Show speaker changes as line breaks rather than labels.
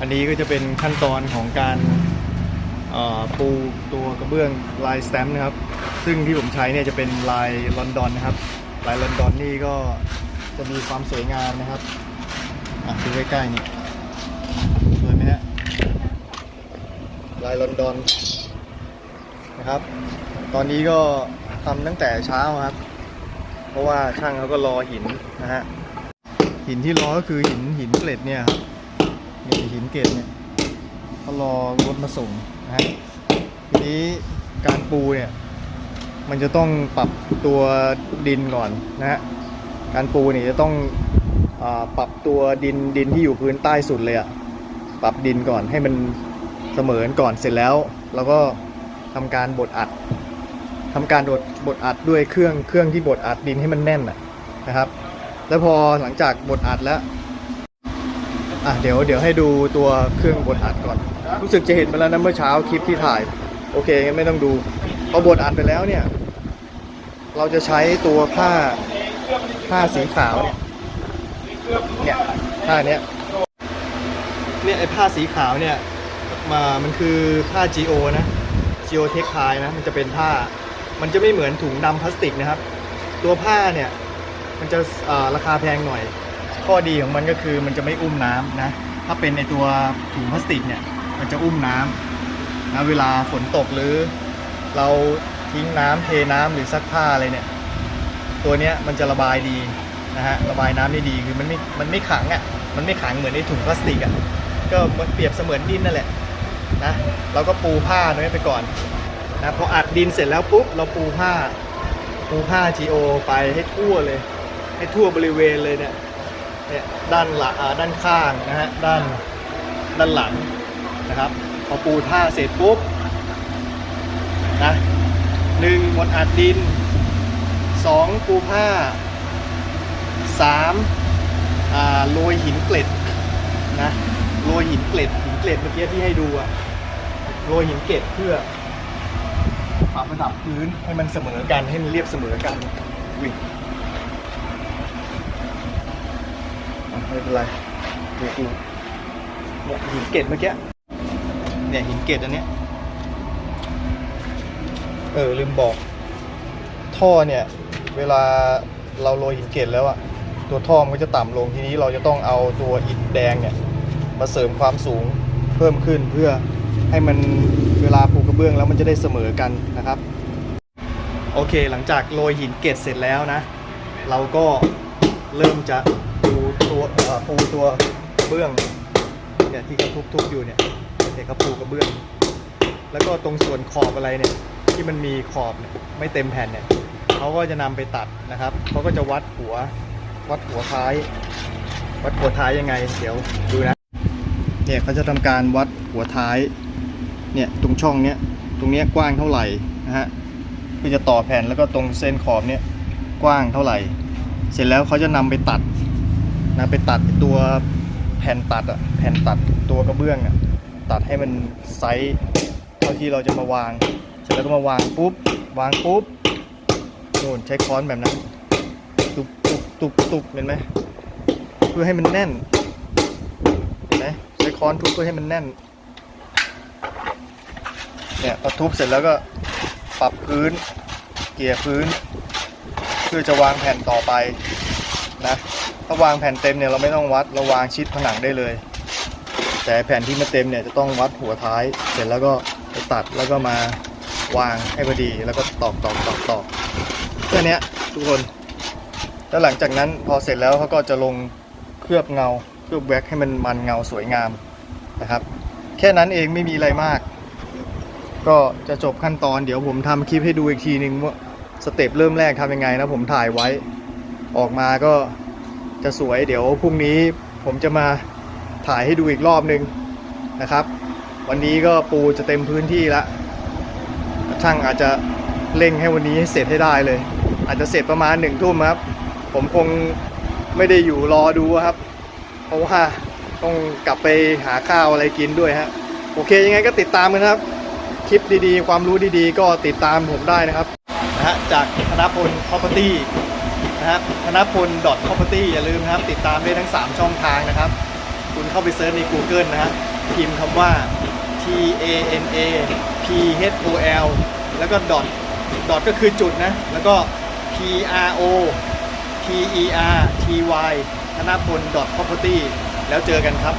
อันนี้ก็จะเป็นขั้นตอนของการปูตัวกระเบื้องลายสแตมป์นะครับ ซึ่งที่ผมใช้เนี่ยจะเป็นลายลอนดอนนะครับ ลายลอนดอนนี่ก็จะมีความสวยงามนะครับอะดูใกล้ๆนี่สวยไหมฮะลายลอนดอนนะครับ ตอนนี้ก็ทำตั้งแต่เช้าครับ เพราะว่าช่างเขาก็รอหินนะฮะหินที่รอก็คือหินหินเกล็ดเนี่ยครับ นี่หินเกล็ดเนี่ยเขารอรถมาส่งนะฮะทีนี้การปูเนี่ยมันจะต้องปรับตัวดินก่อนนะฮะการปูเนี่ยจะต้องอปรับตัวดินดินที่อยู่พื้นใต้สุดเลยอะปรับดินก่อนให้มันเสมอก่อนเสร็จแล้วแล้วก็ทำการบดอัดทำการบดบดอัดด้วยเครื่องเครื่องที่บดอัดดินให้มันแน่นนะครับ แล้วพอหลังจากบดอัดแล้ว อะเดี๋ยวเดี๋ยวให้ดูตัวเครื่องบดอัดก่อน รู้สึกจะเห็นไปแล้วนะเมื่อเช้าคลิปที่ถ่าย โอเคงั้นไม่ต้องดูพอบดอัดไปแล้วเนี่ย เราจะใช้ตัวผ้าผ้าสีขาวเนี่ยเนี่ยผ้าเนี้ยเนี่ยไอ้ผ้าสีขาวเนี่ยมามันคือผ้า GO นะ GO t e x t i l e นะมันจะเป็นผ้า มันจะไม่เหมือนถุงดำพลาสติกนะครับ ตัวผ้าเนี่ย มันจะราคาแพงหน่อย ข้อดีของมันก็คือมันจะไม่อุ้มน้ำนะ ถ้าเป็นในตัวถุงพลาสติกเนี่ย มันจะอุ้มน้ำนะเวลาฝนตกหรือเราทิ้งน้ำเทน้ำหรือซักผ้าอะไรเนี่ย ตัวเนี้ยมันจะระบายดีนะฮะระบายน้ำได้ดีคือมันไม่มันไม่ขังอะ่ะมันไม่ขังเหมือนในถุงพลาสติกอะ่ะก็มือนเปรียบเสมือนดินนั่นแหละนะเราก็ปูผ้าตรงนี้ไปก่อนนะพออัดดินเสร็จแล้วปุ๊บเราปูผ้าปูผ้า GO ไปให้ทั่วเลย ให้ทั่วบริเวณเลยเนี่ย เนี่ยด้านหลังอ่าด้านข้างนะฮะด้านด้านหลังนะครับพอปูผ้าเสร็จปุ๊บนะหนึ่งหมดอัดดินสองปูผ้าสามโรยหินเกล็ดนะโรยหินเกล็ดหินเกล็ดเมื่อกี้ที่ให้ดูอะโรยหินเกล็ดเพื่อปรับระดับพื้นให้มันเสมอกันให้มันเรียบเสมอกันวิ่ง อะ ไม่เป็นไรดูดูเนี่ยหินเกตเมื่อกี้เนี่ยหินเกตอันเนี้ยเออลืมบอก ท่อเนี่ย เวลาเราโรยหินเกตแล้วอะตัวท่อมันก็จะต่ำลงทีนี้เราจะต้องเอาตัวอิฐแดงเนี่ย มาเสริมความสูงเพิ่มขึ้นเพื่อให้มันเวลาปูกระเบื้องแล้วมันจะได้เสมอกันนะครับ โอเคหลังจากโรยหินเกตเสร็จแล้วนะ เราก็เริ่มจะ ปูตัวเอ่อปูตัวกระเบื้องเนี่ยที่เขาทุบๆอยู่เนี่ยเนี่ยเขาปูกระเบื้อง แล้วก็ตรงส่วนขอบอะไรเนี่ยที่มันมีขอบเนี่ยไม่เต็มแผ่นเนี่ยเขาก็จะนำไปตัดนะครับเขาก็จะวัดหัววัดหัวท้าย วัดหัวท้ายยังไง เดี๋ยวดูนะเนี่ยเขาจะทำการวัดหัวท้ายเนี่ยตรงช่องเนี้ยตรงเนี้ยกว้างเท่าไหร่นะฮะเพื่อจะต่อแผ่นแล้วก็ตรงเส้นขอบเนี่ยกว้างเท่าไหร่ เสร็จแล้วเขาจะนำไปตัด นะไปตัดตัวแผ่นตัดอะแผ่นตัดตัวกระเบื้องอะตัดให้มันไซส์เท่าที่เราจะมาวาง เสร็จแล้วก็มาวางปุ๊บ วางปุ๊บโน่นใช้ค้อนแบบนั้น ตุบตุบตุบตุบเห็นไหมเพื่อให้มันแน่นเห็นไหมใช้ค้อนทุบเพื่อให้มันแน่นเนี่ยพอทุบเสร็จแล้วก็ปรับพื้น เกี่ยพื้น เพื่อจะวางแผ่นต่อไปนะ ถ้าวางแผ่นเต็มเนี่ยเราไม่ต้องวัดเราวางชิดผนังได้เลย แต่แผ่นที่ไม่เต็มเนี่ยจะต้องวัดหัวท้ายเสร็จแล้วก็ไปตัดแล้วก็มาวางให้พอดีแล้วก็ตอกตอกตอกตอกแค่นี้ทุกคน แล้วหลังจากนั้นพอเสร็จแล้วเขาก็จะลงเคลือบเงาเคลือบแว็กให้มันมันเงาสวยงามนะครับ แค่นั้นเองไม่มีอะไรมาก ก็จะจบขั้นตอนเดี๋ยวผมทำคลิปให้ดูอีกทีนึงว่าสเต็ปเริ่มแรกทำยังไงนะผมถ่ายไว้ ออกมาก็ จะสวยเดี๋ยวพรุ่งนี้ผมจะมาถ่ายให้ดูอีกรอบนึงนะครับ วันนี้ก็ปูจะเต็มพื้นที่ล้วช่างอาจจะเร่งให้วันนี้ให้เสร็จให้ได้เลย อาจจะเสร็จประมาณหนึ่งทุ่มครับ ผมคงไม่ได้อยู่รอดูครับ เพราะว่าต้องกลับไปหาข้าวอะไรกินด้วยฮะโอเคยังไงก็ติดตามกันครับ คลิปดีๆ ความรู้ดีๆ ก็ติดตามผมได้นะครับนะฮะจากธนพล property นะครับธนพล property อย่าลืมนะครับ ติดตามได้ทั้ง 3 ช่องทางนะครับ คุณเข้าไปเซิร์ชใน Google นะฮะพิมพ์คำว่า T A N A P H O L แล้วก็ dot dot ก็คือจุดนะ แล้วก็ P R O P E R T Y ธนพล property แล้วเจอกันครับ